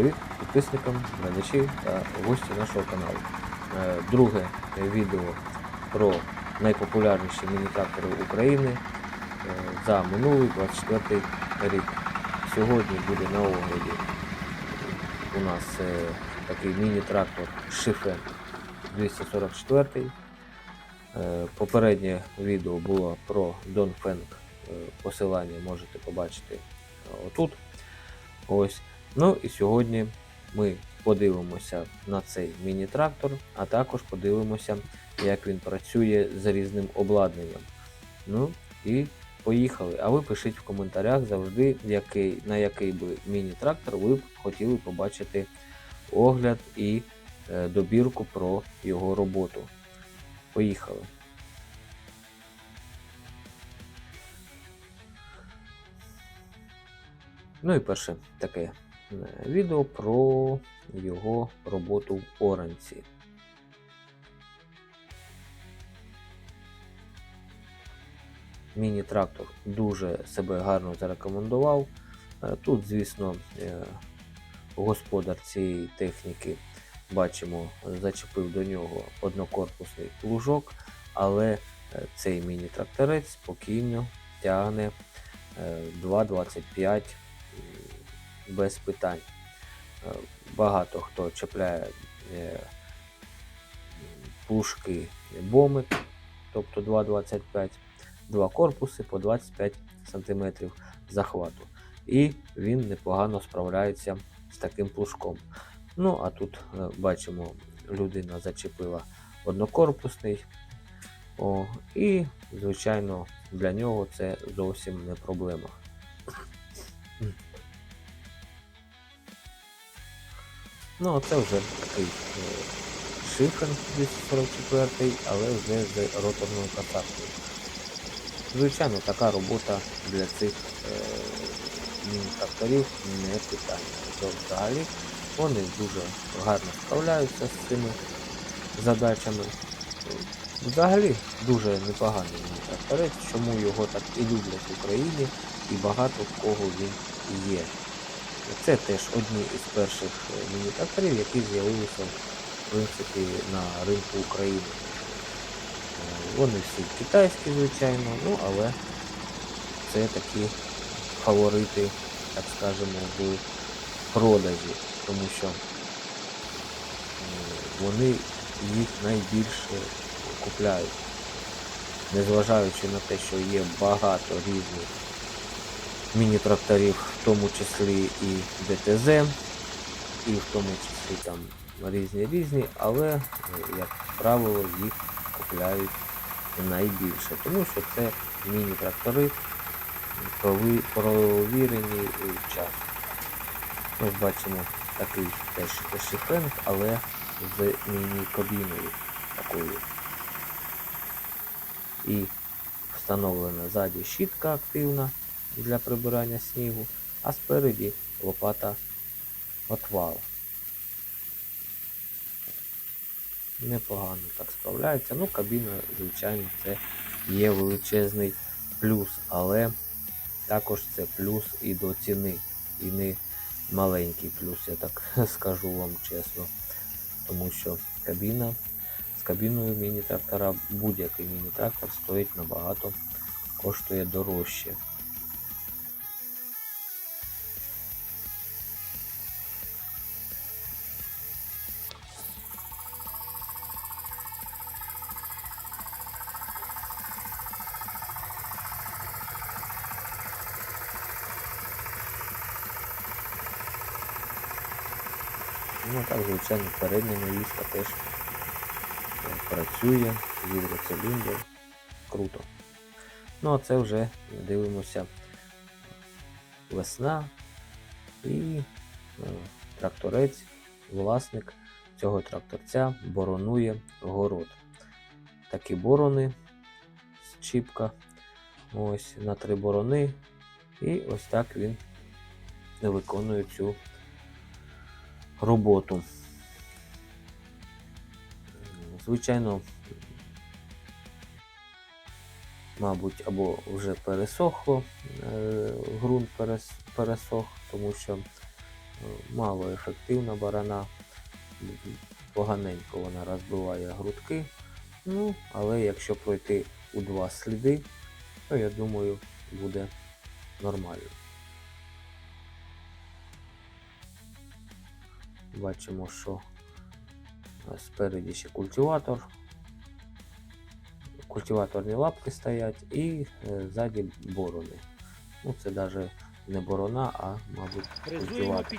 Привіт підписникам, глядачі та гості нашого каналу. Е, Друге відео про найпопулярніші міні-трактори України е, за минулий 24 рік. Сьогодні буде на огляді у нас е, такий міні-трактор Шифен 244. Е, Попереднє відео було про Донфенг. Е, Посилання можете побачити отут. Ось. Ну і сьогодні ми подивимося на цей міні-трактор, а також подивимося, як він працює з різним обладнанням. Ну і поїхали. А ви пишіть в коментарях завжди, який, на який би міні-трактор ви б хотіли побачити огляд і е, добірку про його роботу. Поїхали. Ну і перше таке відео про його роботу в Оранці. Міні-трактор дуже себе гарно зарекомендував. Е, Тут, звісно, е, господар цієї техніки, бачимо, зачепив до нього однокорпусний плужок, але е, цей міні-тракторець спокійно тягне е, 2,25 без питань. Е, Багато хто чіпляє е, пушки бомик, тобто 2,25, два корпуси по 25 см захвату. І він непогано справляється з таким плужком. Ну, а тут е, бачимо, людина зачепила однокорпусний. О, і, звичайно, для нього це зовсім не проблема. Ну, а це вже такий е, шифен 244, але вже з роторною катаркою. Звичайно, така робота для цих е, міні-тракторів не питання. То взагалі вони дуже гарно справляються з цими задачами. Взагалі дуже непоганий міні-тракторець, чому його так і люблять в Україні, і багато в кого він є. Це теж одні із перших е, міні-тракторів, які з'явилися в принципі, на ринку України. Е, Вони всі китайські, звичайно, ну але це такі фаворити, так скажемо, в продажі, тому що е, вони їх найбільше купляють. Незважаючи на те, що є багато різних міні-тракторів, в тому числі і ДТЗ, і в тому числі там різні різні, але, е, як правило, їх купляють найбільше, тому що це міні-трактори провірені час. Ось бачимо такий теж шифенг, але з міні-кабіною такою. І встановлена ззаді щітка активна для прибирання снігу, а спереді лопата отвал. Непогано так справляється. Ну, кабіна, звичайно, це є величезний плюс, але також це плюс і до ціни. І не маленький плюс, я так скажу вам чесно. Тому що кабіна з кабіною міні-трактора, будь-який міні-трактор стоїть набагато, коштує дорожче. Ну так, звичайно, передня навіска теж працює, гідроциліндр. Круто. Ну а це вже дивимося весна і е, тракторець, власник цього тракторця боронує город. Такі борони з чіпка. Ось на три борони. І ось так він виконує цю роботу. Звичайно, мабуть, або вже пересохло, е, ґрунт пересох, тому що мало ефективна барана. Поганенько вона розбиває грудки. Ну, але якщо пройти у два сліди, то я думаю, буде нормально. Бачимо, що спереді ще культиватор. Культиваторні лапки стоять і е, ззаді борони. Ну, це навіть не борона, а, мабуть, культиватор.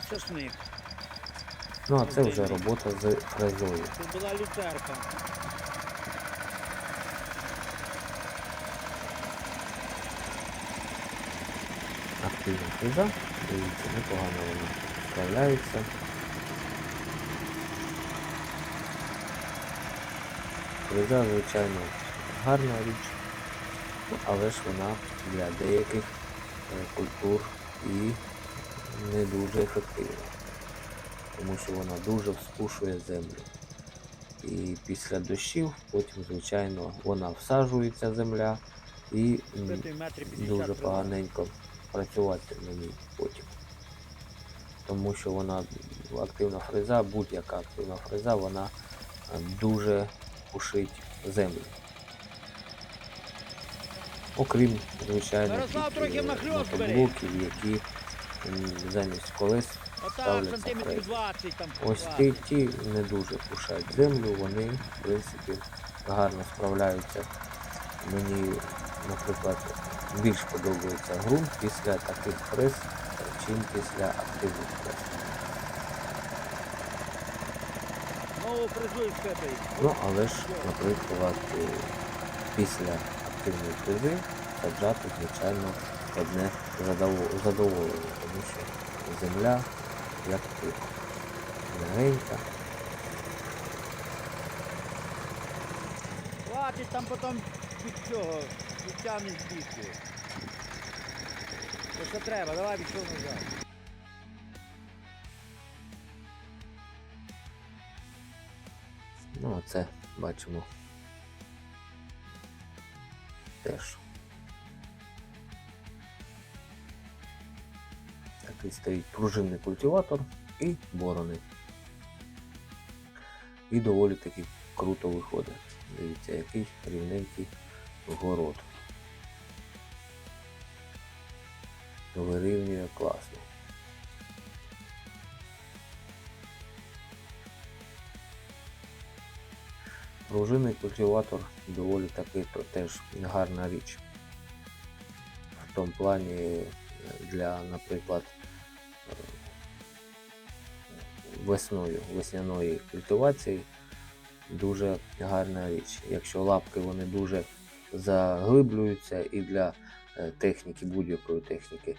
Ну, а це вже робота з фрезою. Це була люцерка. активна фреза. Дивіться, непогано вона справляється. Фреза, звичайно, гарна річ, але ж вона для деяких е, культур і не дуже ефективна, тому що вона дуже вспушує землю. І після дощів потім, звичайно, вона всаджується земля і м, П'ятий метрів 50 дуже поганенько працювати на ній потім. Тому що вона активна фреза, будь-яка активна фреза, вона е, дуже пушить землю. Окрім, звичайно, е, мотоблоків, які замість колес ставляться сантиметрів фрези. 20 там. Ось ті, ті не дуже пушають землю, вони, в принципі, гарно справляються. Мені, наприклад, більш подобається ґрунт після таких фрез, чим після активних фрез. Ну, але ж, наприклад, е, після активної фрези саджати, звичайно, одне задоволення, тому що земля як тут мягенька. Хватить там потім під цього, підтягне збігти. То що треба, давай пішов назад. Ну, це бачимо теж. Такий стоїть пружинний культиватор і борони. І доволі таки круто виходить. Дивіться, який рівненький город. Вирівнює класно. Пружинний культиватор доволі таки то теж гарна річ. В тому плані е, для, наприклад, е, весною, весняної культивації дуже гарна річ. Якщо лапки вони дуже заглиблюються і для е, техніки, будь-якої техніки,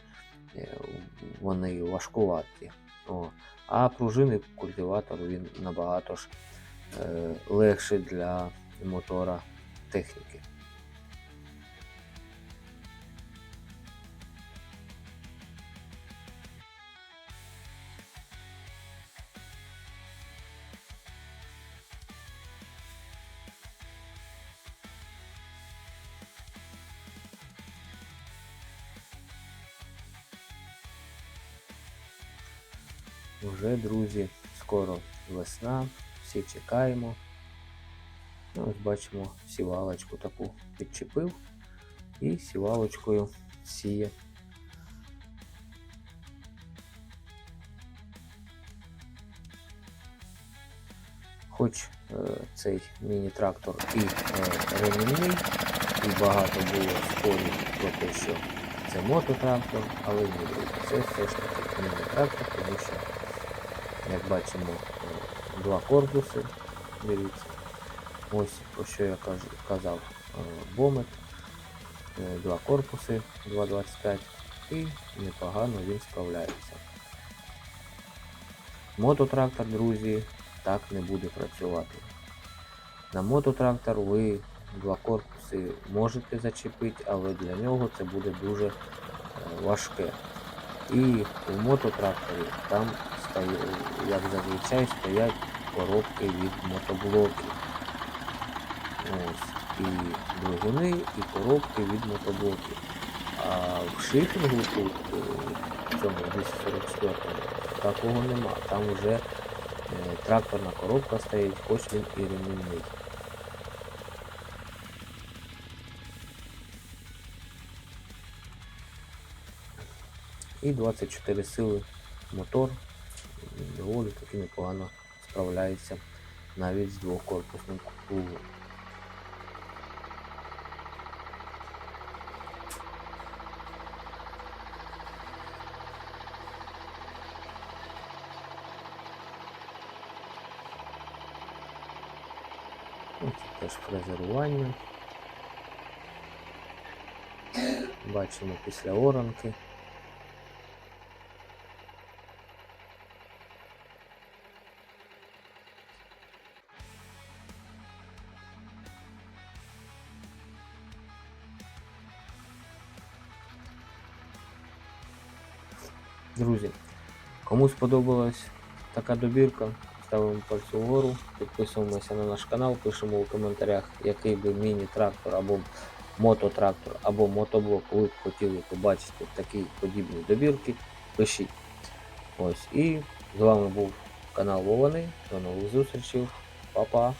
вони важкуваті. О. А пружинний культиватор він набагато ж е, легший для мотора техніки. Вже, друзі, скоро весна, всі чекаємо. Ну, ось бачимо, сівалочку таку підчепив і сівалочкою сіє. Хоч е, цей міні-трактор і е, ремінний, і багато було спорів про те, що це мототрактор, але ні, це все ж таки міні-трактор, тому що, як бачимо, е, два корпуси, дивіться. Ось про що я казав е, Бомет. Е, Два корпуси 2.25 і непогано він справляється. Мототрактор, друзі, так не буде працювати. На мототрактор ви два корпуси можете зачепити, але для нього це буде дуже е, важке. І у мототракторі там стає, як зазвичай стоять коробки від мотоблоків. Ось, і двигуни, і коробки від мотоблоків. А в шифінгу тут, е, в цьому 244 такого нема. Там вже е, тракторна коробка стоїть, хоч він і ремінний. І 24 сили мотор доволі таки непогано справляється навіть з двокорпусним кузовом. Теж фрезерування. Бачимо після оранки. Друзі, кому сподобалась така добірка, ставимо пальцю вгору, підписуємося на наш канал, пишемо у коментарях, який би міні-трактор або мототрактор або мотоблок ви б хотіли побачити в такій подібній добірці. Пишіть. Ось і з вами був канал Вований. До нових зустрічей. Па-па.